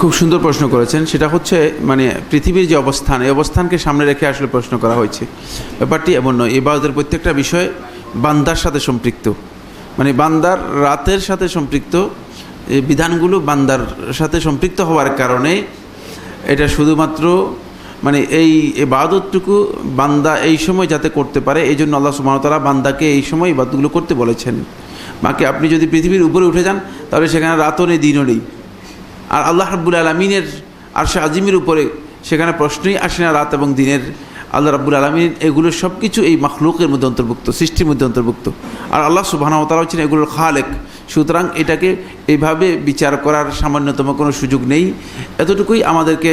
খুব সুন্দর প্রশ্ন করেছেন। সেটা হচ্ছে মানে পৃথিবীর যে অবস্থান, এই অবস্থানকে সামনে রেখে আসলে প্রশ্ন করা হয়েছে। ব্যাপারটি এমন নয় এবাদতের প্রত্যেকটা বিষয় বান্দার সাথে সম্পৃক্ত। মানে বান্দার রাতের সাথে সম্পৃক্ত এই বিধানগুলো বান্দার সাথে সম্পৃক্ত হওয়ার কারণে এটা শুধুমাত্র মানে এই এবাদতটুকু বান্দা এই সময় যাতে করতে পারে, এই জন্য আল্লাহ সুবাহতালা বান্দাকে এই সময় ইবাদতগুলো করতে বলেছেন। বাকি আপনি যদি পৃথিবীর উপরে উঠে যান, তাহলে সেখানে রাতও নেই, দিনও নেই। আর আল্লাহ রাব্বুল আলমিনের আরশে আজিমের উপরে সেখানে প্রশ্নই আসে না রাত এবং দিনের। আল্লাহ রাব্বুল আলমিন এগুলো সব কিছু এই মখলুকের মধ্যে অন্তর্ভুক্ত, সৃষ্টির মধ্যে অন্তর্ভুক্ত। আর আল্লাহ সুবাহতালা হচ্ছেন এগুলোর খালেক। সুতরাং এটাকে এইভাবে বিচার করার সামান্যতম কোনো সুযোগ নেই। এতটুকুই আমাদেরকে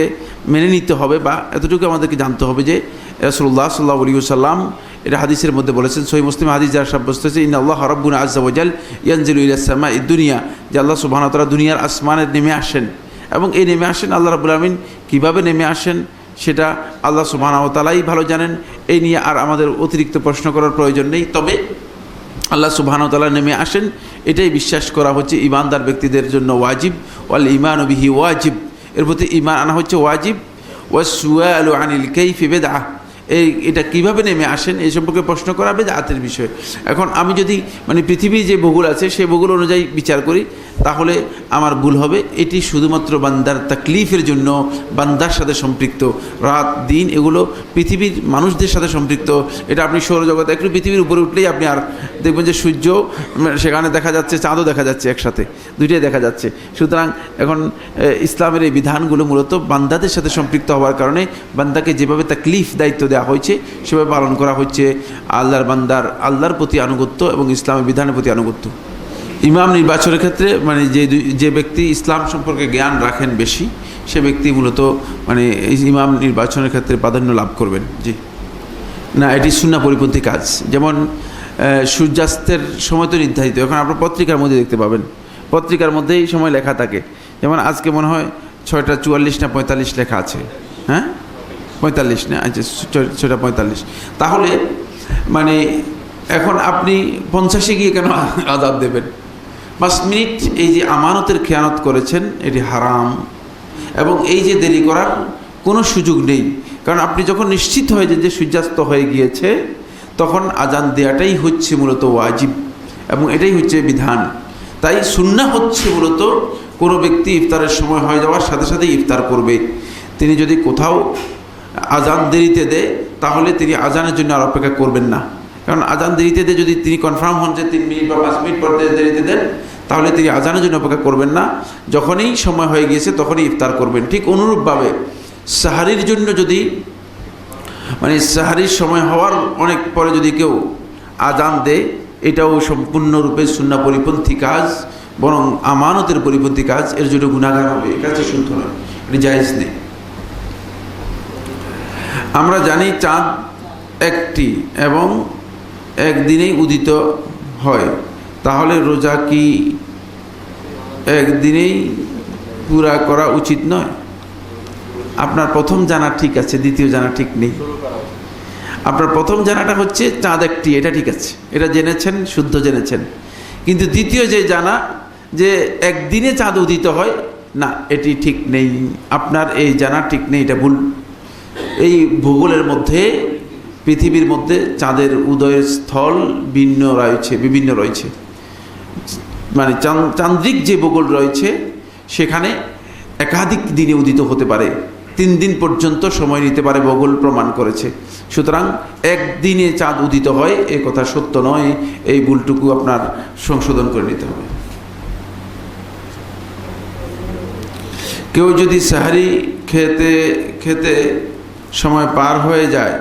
মেনে নিতে হবে বা এতটুকু আমাদেরকে জানতে হবে যে রসুল্লাহ সাল্লাহ আলী সাল্লাম এটা হাদিসের মধ্যে বলেছেন সহি মুসলিম হাদিস যারা সাব্যস্ত হয়েছে ইন আল্লাহ হরব্বুন আজাল ইয়ানজিল ইলাসমা ই দুনিয়া যে আল্লাহ সুবাহতলা দুনিয়ার আসমানে নেমে আসেন। এবং এই নেমে আসেন আল্লাহ রাবুল আলমিন। কীভাবে নেমে আসেন? সেটা আল্লাহ সুবাহতালাই ভালো জানেন। এই নিয়ে আর আমাদের অতিরিক্ত প্রশ্ন করার প্রয়োজন নেই। তবে আল্লাহ সুবাহানতাল্লাহ নেমে আসেন। এটাই বিশ্বাস করা হচ্ছে ইমানদার ব্যক্তিদের জন্য ওয়াজিব। ওয়াল ইমান বিহি ওয়াজিব। এর প্রতি ইমান আনা হচ্ছে ওয়াজিব। ওয়াসুয়া আলু আনিল কেইফি বেদা এই, এটা কীভাবে নেমে আসেন এই সম্পর্কে প্রশ্ন করা বেদাতের বিষয়। এখন আমি যদি মানে পৃথিবীর যে ভূগোল আছে সেই ভূগোল অনুযায়ী বিচার করি, তাহলে আমার ভুল হবে। এটি শুধুমাত্র বান্দার তাকলিফের জন্য, বান্দার সাথে সম্পৃক্ত। রাত, দিন, এগুলো পৃথিবীর মানুষদের সাথে সম্পৃক্ত। এটা আপনি সৌরজগতে একটু পৃথিবীর উপরে উঠলেই আপনি আর দেখবেন যে সূর্য সেখানে দেখা যাচ্ছে, চাঁদও দেখা যাচ্ছে একসাথে। দুইটাই দেখা যাচ্ছে। সুতরাং এখন ইসলামের এই বিধানগুলো মূলত বান্দাদের সাথে সম্পৃক্ত হওয়ার কারণে বান্দাকে যেভাবে তাকলিফ দায়িত্ব দেওয়া হয়েছে, সেভাবে পালন করা হচ্ছে আল্লাহর বান্দার, আল্লাহর প্রতি আনুগত্য এবং ইসলামের বিধানের প্রতি আনুগত্য। ইমাম নির্বাচনের ক্ষেত্রে মানে যে যে ব্যক্তি ইসলাম সম্পর্কে জ্ঞান রাখেন বেশি, সে ব্যক্তি মূলত মানে ইমাম নির্বাচনের ক্ষেত্রে প্রাধান্য লাভ করবেন। জি। না, এটি সুন্না পরিপন্থী কাজ। যেমন সূর্যাস্তের সময় তো নির্ধারিত। এখন আপনার পত্রিকার মধ্যে দেখতে পাবেন। পত্রিকার মধ্যেই সময় লেখা থাকে। যেমন আজকে মনে হয় ছয়টা চুয়াল্লিশ না পঁয়তাল্লিশ লেখা আছে। হ্যাঁ? পঁয়তাল্লিশ না আচ্ছা ছয়টা পঁয়তাল্লিশ। তাহলে মানে এখন আপনি পঞ্চাশে গিয়ে কেন আজাদ দেবেন? পাঁচ মিনিট এই যে আমানতের খেয়ানত করেছেন, এটি হারাম। এবং এই যে দেরি করার কোনো সুযোগ নেই। কারণ আপনি যখন নিশ্চিত হয়ে যে সূর্যাস্ত হয়ে গিয়েছে, তখন আজান দেওয়াটাই হচ্ছে মূলত ওয়াজিব এবং এটাই হচ্ছে বিধান। তাই সুন্না হচ্ছে মূলত কোনো ব্যক্তি ইফতারের সময় হয়ে যাওয়ার সাথে সাথে ইফতার করবে। তিনি যদি কোথাও আজান দেরিতে দেয় তাহলে তিনি আজানের জন্য আর অপেক্ষা করবেন না। কারণ আজান দেরিতে দিয়ে যদি তিনি কনফার্ম হন যে তিন মিনিট বা পাঁচ মিনিট পর দেরিতে দেন, তাহলে তিনি আজানের জন্য অপেক্ষা করবেন না। যখনই সময় হয়ে গিয়েছে তখনই ইফতার করবেন। ঠিক অনুরূপভাবে সাহারির জন্য যদি মানে সাহারির সময় হওয়ার অনেক পরে যদি কেউ আজান দেয় এটাও সম্পূর্ণরূপে সুন্না পরিপন্থী কাজ, বরং আমানতের পরিপন্থী কাজ, এর জন্য গুণাগার হবে। এ কাজে শুদ্ধ নয় এটি জায়েজ নেই। আমরা জানি চাঁদ একটি এবং একদিনেই উদিত হয়। তাহলে রোজা কি একদিনেই পুরা করা উচিত নয়? আপনার প্রথম জানা ঠিক আছে, দ্বিতীয় জানা ঠিক নেই। আপনার প্রথম জানাটা হচ্ছে চাঁদ একটি, এটা ঠিক আছে। এটা জেনেছেন, শুদ্ধ জেনেছেন। কিন্তু দ্বিতীয় যে জানা, যে একদিনে চাঁদ উদিত হয়, না, এটি ঠিক নেই। আপনার এই জানা ঠিক নেই, এটা ভুল। ভূগোলের মধ্যে, পৃথিবীর মধ্যে চাঁদের উদয়ের স্থল ভিন্ন রয়েছে, বিভিন্ন রয়েছে। মানে চান্দ্রিক যে ভূগোল রয়েছে, সেখানে একাধিক দিনে উদিত হতে পারে। তিন দিন পর্যন্ত সময় নিতে পারে ভূগোল প্রমাণ করেছে। সুতরাং একদিনে চাঁদ উদিত হয়, এ কথা সত্য নয়। এই ভুলটুকু আপনার সংশোধন করে নিতে হবে। কেউ যদি সাহারি খেতে খেতে সময় পার হয়ে যায়,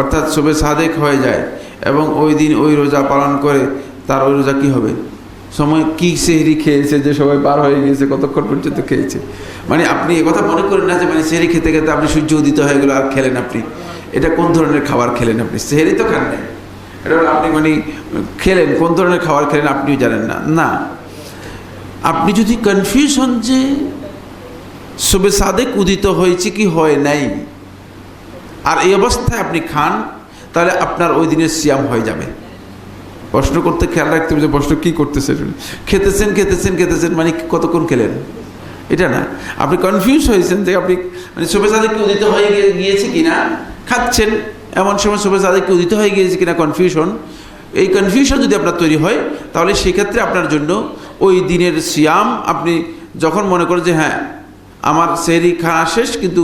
অর্থাৎ শোবে সাদেক হয়ে যায় এবং ওই দিন ওই রোজা পালন করে তার ওই রোজা কী হবে? সময় কি সেহরি খেয়েছে যে সবাই পার হয়ে গিয়েছে, কতক্ষণ পর্যন্ত খেয়েছে? মানে আপনি কথা মনে করেন না যে মানে সেহরি খেতে খেতে আপনি সূর্য উদিত হয়ে গেলো, আর খেলেন আপনি। এটা কোন ধরনের খাবার খেলেন আপনি? সেহরি তো খান নাই। এটা আপনি মানে খেলেন, কোন ধরনের খাবার খেলেন আপনিও জানেন না। না। আপনি যদি কনফিউজ হন যে শোবে সাদেক উদিত হয়েছে কি হয় নাই আর এই অবস্থায় আপনি খান, তাহলে আপনার ওই দিনের সিয়াম হয়ে যাবে। প্রশ্ন করতে খেয়াল রাখতে হবে যে প্রশ্ন কী করতেছে খেতেছেন খেতেছেন খেতেছেন মানে কতক্ষণ খেলেন? এটা না। আপনি কনফিউজ হয়েছেন যে আপনি মানে শুভে সাদেক কি উদিত হয়ে গিয়ে- গিয়েছে কিনা, খাচ্ছেন, এমন সময় শুভে সাদেক কি উদিত হয়ে গিয়েছে কিনা কনফিউশন এই কনফিউশন যদি আপনার তৈরি হয়, তাহলে সেক্ষেত্রে আপনার জন্য ওই দিনের সিয়াম আপনি যখন মনে করেন যে হ্যাঁ আমার সেহরি খাওয়া শেষ, কিন্তু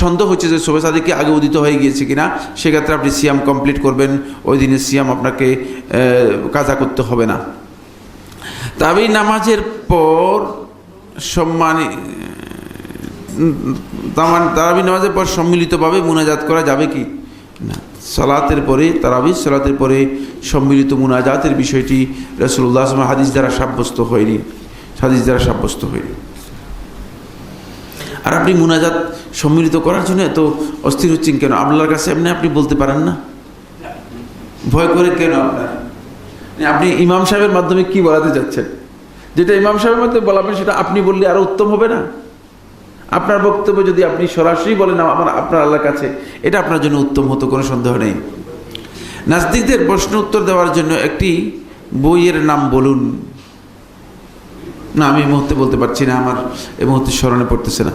সন্দেহ হচ্ছে যে শোভে সাদিকে আগে উদিত হয়ে গিয়েছে কিনা। সেক্ষেত্রে আপনি সিয়াম কমপ্লিট করবেন, ওই দিনের সিয়াম আপনাকে কাজা করতে হবে না। তবে নামাজের পর সম্মানী তারাবি নামাজের পর সম্মিলিতভাবে মুনাজাত করা যাবে কি? না। সালাতের পরে তারাবি, সালাতের পরে সম্মিলিত মুনাজাতের বিষয়টি রসুল্লাহ হাদিস দ্বারা সাব্যস্ত হয়নি। হাদিস দ্বারা সাব্যস্ত হয়নি। আর আপনি মুনাজাত সম্মিলিত করার জন্য এত অস্থির হচ্ছেন কেন? আল্লাহর কাছে এমনি আপনি বলতে পারেন না? ভয় করে কেন আপনার মানে আপনি ইমাম সাহেবের মাধ্যমে কি বলাতে যাচ্ছেন? যেটা ইমাম সাহেবের মাধ্যমে বলাবেন সেটা আপনি বললে আরও উত্তম হবে না? আপনার বক্তব্য যদি আপনি সরাসরি বলেন আমার আপনার আল্লাহর কাছে, এটা আপনার জন্য উত্তম হতো, কোনো সন্দেহ নেই। নাস্তিকদের প্রশ্ন উত্তর দেওয়ার জন্য একটি বইয়ের নাম বলুন। না, আমি এই মুহূর্তে বলতে পারছি না, আমার এই মুহূর্তে স্মরণে পড়তেছে না।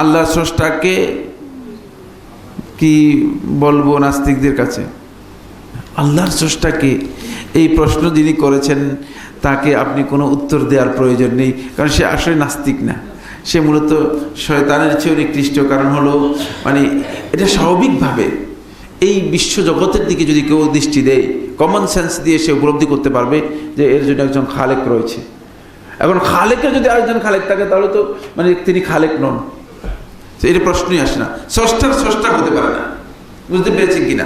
আল্লাহ স্রষ্টাকে কি বলব নাস্তিকদের কাছে? আল্লাহর স্রষ্টাকে এই প্রশ্ন যিনি করেছেন, তাকে আপনি কোনো উত্তর দেওয়ার প্রয়োজন নেই, কারণ সে আসলে নাস্তিক না। সে মূলত শয়তানের চেয়েও নিকৃষ্ট, কারণ হলো মানে এটা স্বাভাবিকভাবে এই বিশ্ব জগতের দিকে যদি কেউ দৃষ্টি দেয় কমন সেন্স দিয়ে সে উপলব্ধি করতে পারবে যে এর জন্য একজন খালেক রয়েছে। এখন খালেকের যদি আরেকজন খালেক থাকে, তাহলে তো মানে তিনি খালেক নন। এটা প্রশ্নই আসে না। স্রষ্টার স্রষ্টা হতে পারে না। বুঝতে পেরেছেন কিনা?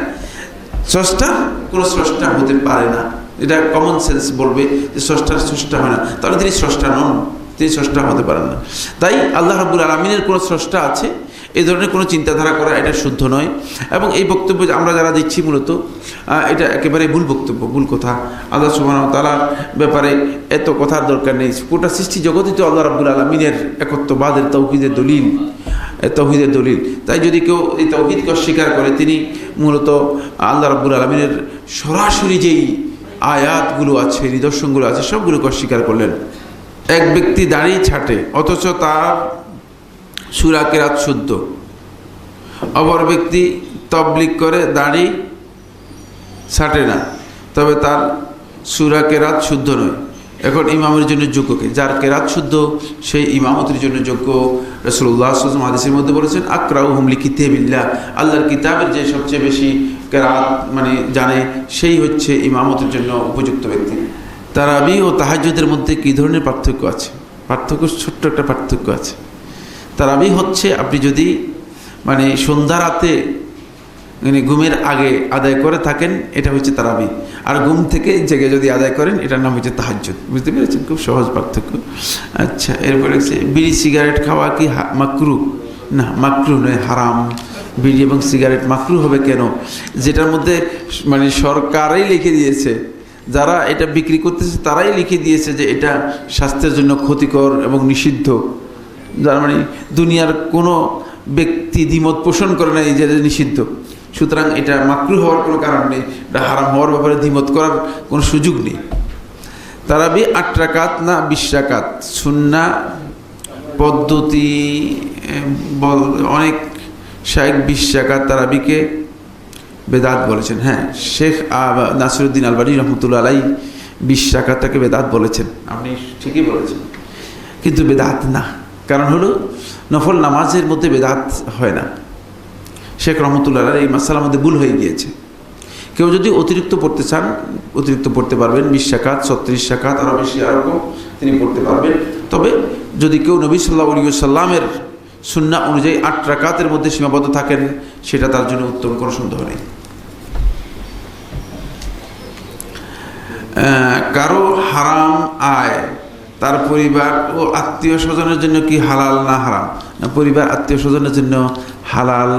স্রষ্টা কোনো স্রষ্টা হতে পারে না। এটা কমন সেন্স বলবে যে স্রষ্টার স্রষ্টা হয় না। তাহলে তিনি স্রষ্টা নন। তিনি স্রষ্টা হতে পারেন না। তাই আল্লাহ রাবুল আলমিনের কোনো স্রষ্টা আছে? এই ধরনের কোনো চিন্তাধারা করা এটা শুদ্ধ নয়। এবং এই বক্তব্য আমরা যারা দিচ্ছি মূলত এটা একেবারে ভুল বক্তব্য, ভুল কথা। আল্লাহ সুবাহ তালার ব্যাপারে এত কথার দরকার নেই। গোটা সৃষ্টি জগতই তো আল্লাহ রাবুল আলমিনের একত্ববাদের তৌহিদের দলিল তৌহিদের দলিল। তাই যদি কেউ এই তৌহিদকে অস্বীকার করে, তিনি মূলত আল্লাহ রাব্বুল আলমিনের সরাসরি যেই আয়াতগুলো আছে, নিদর্শনগুলো আছে, সবগুলোকে অস্বীকার করলেন। এক ব্যক্তি দাঁড়িয়ে ছাটে, অথচ তার সুরাকেরাত শুদ্ধ। অপর ব্যক্তি তবলিক করে, দাড়ি ছাটে না। তবে তার সুরা কেরাত শুদ্ধ নয়। এখন ইমামের জন্য যোগ্যকে যার কেরাত শুদ্ধ, সেই ইমামতের জন্য যোগ্য রসুল্লাহ আসলাম মধ্যে বলেছেন আকরাউ হুমলি কিতাবিল্লাহ আল্লাহর কিতাবের যে সবচেয়ে বেশি কেরাত মানে জানে, সেই হচ্ছে ইমামতের জন্য উপযুক্ত ব্যক্তি। তারাবি ও তাহাজ্জুদের মধ্যে কী ধরনের পার্থক্য আছে? পার্থক্য, ছোট্ট একটা পার্থক্য আছে। তারাবি হচ্ছে, আপনি যদি মানে সন্ধ্যা রাতে মানে ঘুমের আগে আদায় করে থাকেন, এটা হচ্ছে তারাবি। আর ঘুম থেকে জেগে যদি আদায় করেন, এটার নাম হচ্ছে তাহাজ্জুদ। বুঝতে পেরেছেন? খুব সহজ পার্থক্য। আচ্ছা এরপরে হচ্ছে বিড়ি, সিগারেট খাওয়া কি মাকরু? না, মাকরু নয়, হারাম। বিড়ি এবং সিগারেট মাকরু হবে কেন? যেটার মধ্যে মানে সরকারই লিখে দিয়েছে, যারা এটা বিক্রি করতেছে, তারাই লিখে দিয়েছে যে এটা স্বাস্থ্যের জন্য ক্ষতিকর এবং নিষিদ্ধ। যার মানে দুনিয়ার কোনো ব্যক্তি দ্বিমত পোষণ করে না, এই যে নিষিদ্ধ। সুতরাং এটা মাকরু হওয়ার কোনো কারণ নেই, এটা হারাম হওয়ার ব্যাপারে দ্বিমত করার কোনো সুযোগ নেই। তারাবি আট রাকাত না বিশ রাকাত? সুন্না পদ্ধতি অনেক শায়েক বিশ রাকাত তারাবিকে বেদাত বলেছেন। হ্যাঁ শেখ নাসিরুদ্দিন আলবানি রহমতুল্লা আলাই বিশ রাকাতটাকে বেদাত বলেছেন। আপনি ঠিকই বলেছেন। কিন্তু বেদাত না। কারণ হলো নফল নামাজের মধ্যে বেদাত হয় না। শেখ রহমতুল্লাহ এই মাসালার মধ্যে ভুল হয়ে গিয়েছে। কেউ যদি অতিরিক্ত পড়তে চান, অতিরিক্ত পড়তে পারবেন। বিশ শাখাত ছত্রিশ শাখাত আরও বেশি আরও কম তিনি পড়তে পারবেন। তবে যদি কেউ নবী সাল্লাহ আলী সাল্লামের সুন্না অনুযায়ী আট রাকাতের মধ্যে সীমাবদ্ধ থাকেন, সেটা তার জন্য উত্তম, কোনো সন্দেহ নেই। কারও হারাম আয় তার পরিবার ও আত্মীয় স্বজনের জন্য কি হালাল না হারাম? না, পরিবার, আত্মীয় স্বজনের জন্য হালাল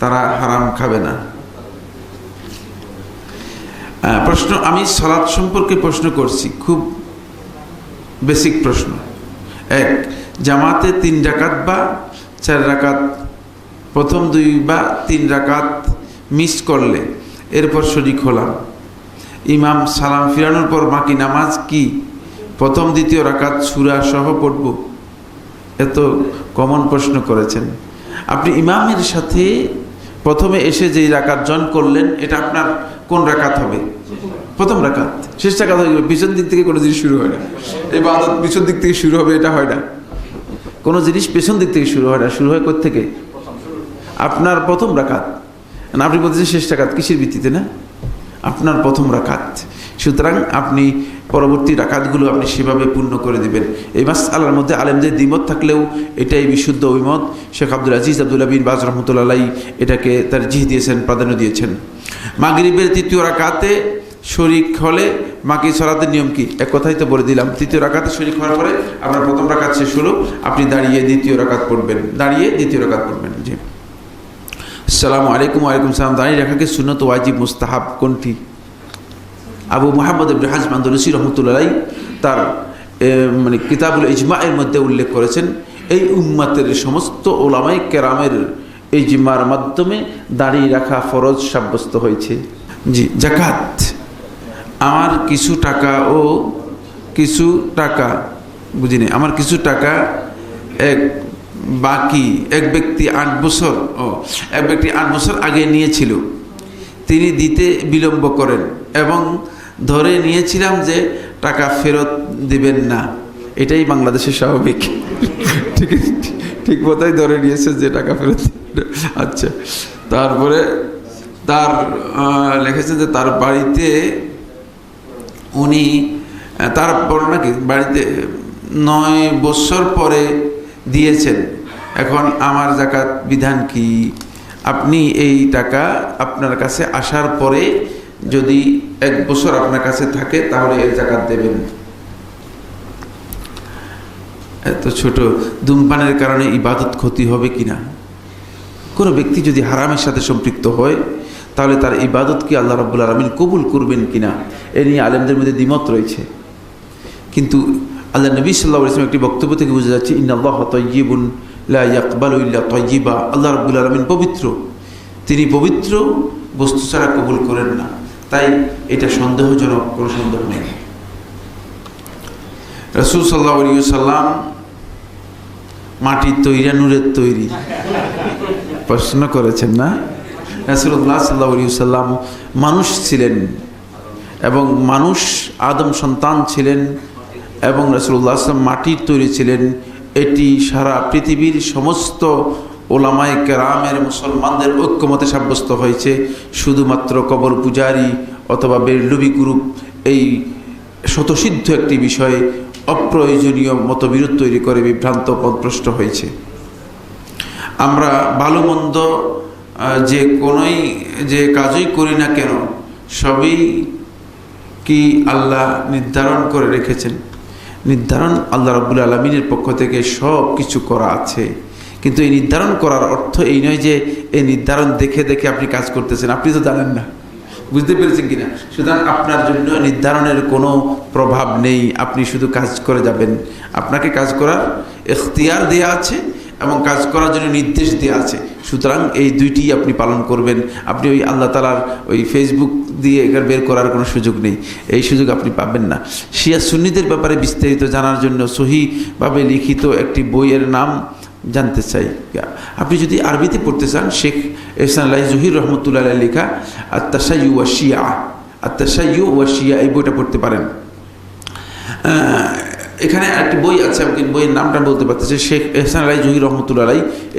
তারা হারাম খাবে না। প্রশ্ন, আমি সলাৎ সম্পর্কে প্রশ্ন করছি, খুব বেসিক প্রশ্ন। এক, জামাতে তিন রাকাত বা চার রাকাত, প্রথম দুই বা তিন রাকাত মিস করলে এরপর শরিক হলাম। ইমাম সালাম ফিরানোর পর বাকি নামাজ কি? প্রথম দ্বিতীয় রাকাত সুরা সহ পড়ব। এত কমন প্রশ্ন করেছেন। আপনি ইমামের সাথে প্রথমে এসে যেই রাকাত জয়েন করলেন, এটা আপনার কোন রাকাত হবে? প্রথম রাকাত। শেষ রাকাত হয়ে যাবে পিছন দিক থেকে কোনো জিনিস শুরু হয় না। এই বাদত পিছন দিক থেকে শুরু হবে, এটা হয় না। কোনো জিনিস পেছন দিক থেকে শুরু হয় না। শুরু হয় থেকে? আপনার প্রথম রাকাত। আপনি বলতেছেন শেষ রাকাত। কিসের ভিত্তিতে না? আপনার প্রথম রাকাত। সুতরাং আপনি পরবর্তী রাকাতগুলো আপনি সেভাবে পূর্ণ করে দেবেন। এই মাস আল্লাহর মধ্যে আলেমদের দ্বিমত থাকলেও এটাই বিশুদ্ধ অভিমত। শেখ আব্দুল আজিজ আব্দুল্লাহ বিন বাজ রহমতুল্লাহ এটাকে তার জিহ দিয়েছেন, প্রাধান্য দিয়েছেন। মাগরিবের তৃতীয় রাকাতে শরিক হলে মাকি সরাতের নিয়ম কি? এক কথাই তো বলে দিলাম, তৃতীয় রাকাতে শরিক হওয়ার পরে আপনার প্রথম রাকাত শেষ হলো, আপনি দাঁড়িয়ে দ্বিতীয় রাকাত পড়বেন। দাঁড়িয়ে দ্বিতীয় রাকাত পড়বেন, জি। আসসালামু আলাইকুম ওয়ালাইকুম সালাম। দাঁড়িয়ে রাখাকে সুনত ওয়াজিব, মুস্তাহাব কোনটি? আবু মোহাম্মদ ইবনে হাজম আন্দোলসি রহমতুল্লাহ তার মানে কিতাবুল ইজমা এর মধ্যে উল্লেখ করেছেন, এই উম্মাতের সমস্ত ওলামাই কেরামের ইজমার মাধ্যমে দাঁড়িয়ে রাখা ফরজ সাব্যস্ত হয়েছে। জি জাকাত আমার কিছু টাকা ও কিছু টাকা বুঝিনি আমার কিছু টাকা এক বাকি, এক ব্যক্তি আট বছর, ও, এক ব্যক্তি আট বছর আগে নিয়েছিল। তিনি দিতে বিলম্ব করেন এবং ধরে নিয়েছিলাম যে টাকা ফেরত দিবেন না। এটাই বাংলাদেশের স্বাভাবিক। ঠিক ঠিক মতোই ধরে নিয়েছে যে টাকা ফেরত আচ্ছা। তারপরে তার লিখেছে যে তার বাড়িতে উনি তারপর নাকি বাড়িতে নয় বছর পরে দিয়েছেন। এখন আমার জাকাত বিধান কি? আপনি এই টাকা আপনার কাছে আসার পরে যদি এক বছর আপনার কাছে থাকে, তাহলে এর জাকাত দেবেন। এত ছোট ধূমপানের কারণে ইবাদত ক্ষতি হবে কিনা? কোনো ব্যক্তি যদি হারামের সাথে সম্পৃক্ত হয়, তাহলে তার ইবাদত কি আল্লাহ রাবুল আলমিন কবুল করবেন কিনা? এ নিয়ে আলেমদের মধ্যে দ্বিমত রয়েছে। কিন্তু আল্লাহ নবী সাল্লাহ ইসলাম একটি বক্তব্য থেকে বোঝা যাচ্ছে ইন্নআল্লাহ তয়্যিবুন লা ইয়াকবালু ইল্লা তয়্যিবা আল্লাহ রাবুল আলমিন পবিত্র। তিনি পবিত্র, বস্তু ছাড়া কবুল করেন না। তাই এটা সন্দেহজনক, কোনো সন্দেহ নেই। রসুল সাল্লাহ সাল্লাম মাটির তৈরি, নূরের তৈরি। প্রশ্ন করেছেন না? রাসুল্লাহ সাল্লাহ সাল্লাম মানুষ ছিলেন এবং মানুষ আদম সন্তান ছিলেন এবং রাসুল্লাহ মাটির তৈরি ছিলেন। এটি সারা পৃথিবীর সমস্ত ওলামায় কেরামের মুসলমানদের ঐক্যমতে সাব্যস্ত হয়েছে। শুধুমাত্র কবর পূজারি অথবা বেরলুবি গ্রুপ এই শতসিদ্ধ একটি বিষয়ে অপ্রয়োজনীয় মতবিরোধ তৈরি করে বিভ্রান্ত পদভ্রষ্ট হয়েছে। আমরা ভালো মন্দ যে কোনোই, যে কাজই করি না কেন, সবই কি আল্লাহ নির্ধারণ করে রেখেছেন? নির্ধারণ আল্লাহ রব্বুল আলমিনের পক্ষ থেকে সব কিছু করা আছে। কিন্তু এই নির্ধারণ করার অর্থ এই নয় যে এই নির্ধারণ দেখে দেখে আপনি কাজ করতেছেন। আপনি তো জানেন না। বুঝতে পেরেছেন কিনা? সুতরাং আপনার জন্য নির্ধারণের কোনো প্রভাব নেই। আপনি শুধু কাজ করে যাবেন। আপনাকে কাজ করার এখতিয়ার দেয়া আছে এবং কাজ করার জন্য নির্দেশ দেওয়া আছে। সুতরাং এই দুইটি আপনি পালন করবেন। আপনি ওই আল্লাহ তালার ওই ফেসবুক দিয়ে এখানে বের করার কোনো সুযোগ নেই। এই সুযোগ আপনি পাবেন না। শিয়া সুন্নিদের ব্যাপারে বিস্তারিত জানার জন্য সহিভাবে লিখিত একটি বইয়ের নাম জানতে চাই। আপনি যদি আরবিতে পড়তে চান, শেখ এহসান জহির রহমতুল্লাহ লেখা আত্মাশাইউ ওয়া শিয়া। আত্মাশাইউ ওয়া শিয়া, এই বইটা পড়তে পারেন। এখানে একটি বই আছে, আমি বইয়ের নামটা বলতে পারতেছি। শেখ এহসান আলাই জহির রহমতুল্লাহ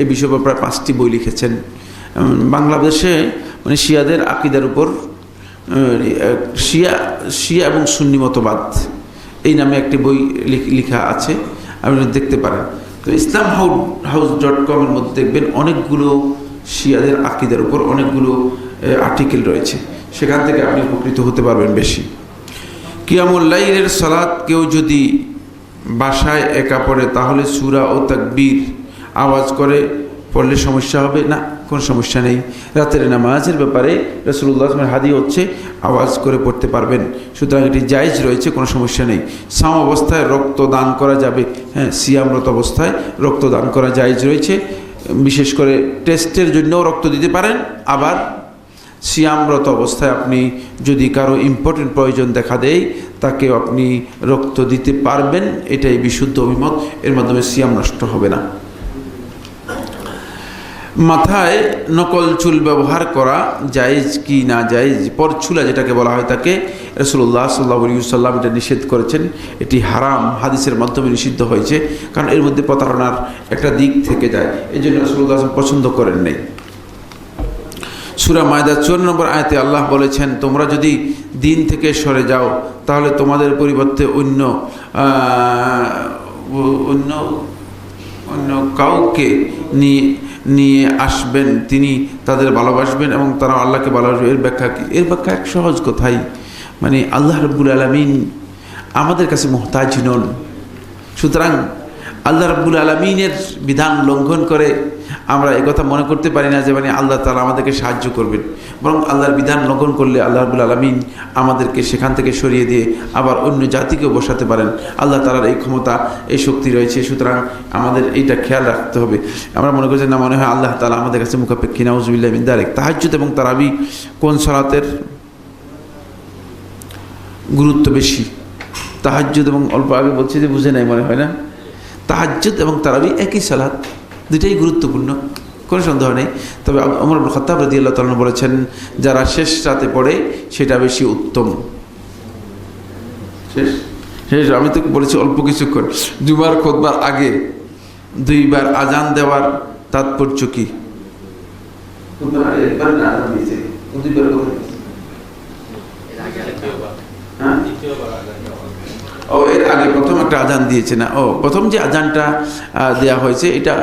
এই বিষয়ে প্রায় পাঁচটি বই লিখেছেন। বাংলাদেশে মানে শিয়াদের আকিদার উপর শিয়া শিয়া এবং সুন্নি মতবাদ, এই নামে একটি বই লেখা আছে, আপনি দেখতে পারেন। তো ইসলাম হাউস ডট কমের মধ্যে দেখবেন অনেকগুলো শিয়াদের আকিদের উপর অনেকগুলো আর্টিকেল রয়েছে। সেখান থেকে আপনি উপকৃত হতে পারবেন বেশি। কিয়ামুল্লাইলের সালাদ কেউ যদি বাসায় একা পড়ে, তাহলে সুরা ও তাকবীর আওয়াজ করে পড়লে সমস্যা হবে? না। কোনো সমস্যা নেই। রাতের নামাজের ব্যাপারে রসুল্লাহ হাদি হচ্ছে, আওয়াজ করে পড়তে পারবেন। সুতরাং এটি জায়জ রয়েছে, কোনো সমস্যা নেই। সাম অবস্থায় রক্ত দান করা যাবে। হ্যাঁ সিয়ামরত অবস্থায় রক্ত দান করা জায়জ রয়েছে। বিশেষ করে টেস্টের জন্যও রক্ত দিতে পারেন। আবার সিয়ামরত অবস্থায় আপনি যদি কারও ইম্পর্টেন্ট প্রয়োজন দেখা দেয় তাকে আপনি রক্ত দিতে পারবেন। এটাই বিশুদ্ধ অভিমত। এর মাধ্যমে সিয়াম নষ্ট হবে না। মাথায় নকল চুল ব্যবহার করা জায়েজ কি না জায়েজ? পর চুলা যেটাকে বলা হয় তাকে রসুল্লাহ সাল্লাহ সাল্লাম এটা নিষেধ করেছেন। এটি হারাম, হাদিসের মাধ্যমে নিষিদ্ধ হয়েছে, কারণ এর মধ্যে প্রতারণার একটা দিক থেকে যায়। এই জন্য রসুল্লাহ পছন্দ করেন নাই। সুরা মায়দা চুয়ান্ন নম্বর আয়তে আল্লাহ বলেছেন, তোমরা যদি দিন থেকে সরে যাও, তাহলে তোমাদের পরিবর্তে অন্য অন্য অন্য কাউকে নিয়ে নিয়ে আসবেন, তিনি তাদের ভালোবাসবেন এবং তারা আল্লাহকে ভালোবাসবেন এর ব্যাখ্যা কি? এর ব্যাখ্যা এক সহজ কথাই। মানে আল্লাহ রব্বুল আলমিন আমাদের কাছে মোহতাজ নন। সুতরাং আল্লাহ রব্বুল আলমিনের বিধান লঙ্ঘন করে আমরা কথা মনে করতে পারি না যে মানে আল্লাহ তালা আমাদেরকে সাহায্য করবেন। বরং আল্লাহর বিধান লঙ্ঘন করলে আল্লাহ রব্বুল আলমিন আমাদেরকে সেখান থেকে সরিয়ে দিয়ে আবার অন্য জাতিকেও বসাতে পারেন। আল্লাহ তালার এই ক্ষমতা, এই শক্তি রয়েছে, সুতরাং আমাদের এইটা খেয়াল রাখতে হবে। আমরা মনে করছি না, মনে হয় আল্লাহ তালা আমাদের কাছে মুখাপেক্ষী। নাউজুবিল্লাহ দারেক তাহাজ্জুদ এবং তারাবি কোন সলাতের গুরুত্ব বেশি? তাহাজ্জুদ এবং অল্প আগে বলছি যে বুঝে নাই মনে হয় না। তাহাজ্জুদ এবং তারাবি একই সালাত। দুটাই গুরুত্বপূর্ণ কোনো সন্দেহ নেই। তবে অমর খত্তাব রদি আল্লাহ তালন বলেছেন যারা শেষ রাতে পড়ে সেটা বেশি উত্তম। শেষ? শেষ আমি তো বলেছি অল্প কিছুক্ষণ। দুবার খোদবার আগে দুইবার আজান দেওয়ার তাৎপর্য কি? হ্যাঁ? ও, এর আগে প্রথম একটা আজান দিয়েছে না? ও, প্রথম যে আজানটা দেয়া হয়েছে, এটা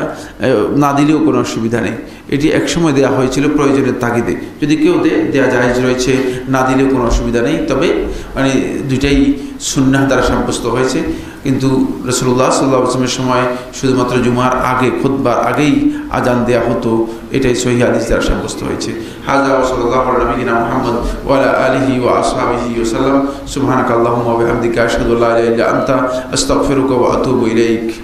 না দিলেও কোনো অসুবিধা নেই। এটি একসময় দেওয়া হয়েছিল প্রয়োজনের তাগিদে। যদি কেউ দেয়া জাহেজ রয়েছে, না দিলেও কোনো অসুবিধা নেই। তবে মানে দুইটাই সুন্নাহ দ্বারা সাব্যস্ত হয়েছে। কিন্তু রসুল্লাহ সাল্লাহ আসলামের সময় শুধুমাত্র জুমার আগে খুদ্বার আগেই আজান দেয়া হতো। এটাই সহি আদিস দ্বারা সাব্যস্ত হয়েছে। হাজা সাল্লাহ নবীনা মোহাম্মদ ওয়ালা আলহি ও আসহাবিহি ওসাল্লাম সুবহানাক আল্লাহুম্মা ওয়া বিহামদিকা আশহাদু আল্লা ইলাহা ইলাইক।